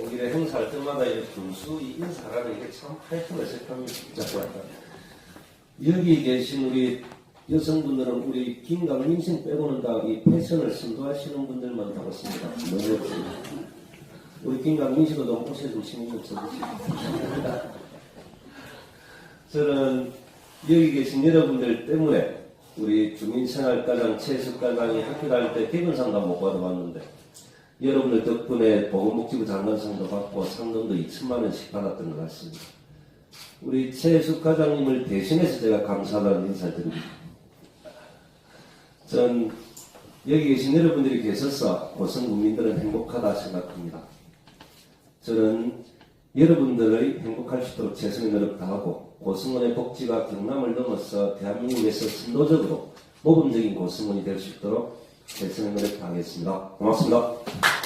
오길에 행사할 때마다 이렇게 분수 이 인사라는 게 참 파이팅을 색감이 잡고 왔다. 여기 계신 우리 여성분들은 우리 김강민신 빼고는 다 이 패션을 선도하시는 분들만 나왔습니다. 너무 좋습니다. 우리 김강민씨도 너무 옷에 좀 신경 좀 써주시고. 저는 여기 계신 여러분들 때문에 우리 주민생활과장, 최숙과장이 학교 다닐 때 개근상도 못 받아봤는데 여러분들 덕분에 보건복지부 장관상도 받고 상금도 2천만 원씩 받았던 것 같습니다. 우리 최숙 과장님을 대신해서 제가 감사하다는 인사를 드립니다. 전 여기 계신 여러분들이 계셔서 고성 국민들은 행복하다 생각합니다. 저는 여러분들의 행복할 수 있도록 최선의 노력 다하고 고승원의 복지가 경남을 넘어서 대한민국에서 선도적으로 모범적인 고승원이 될 수 있도록 노력 다하겠습니다. 고맙습니다.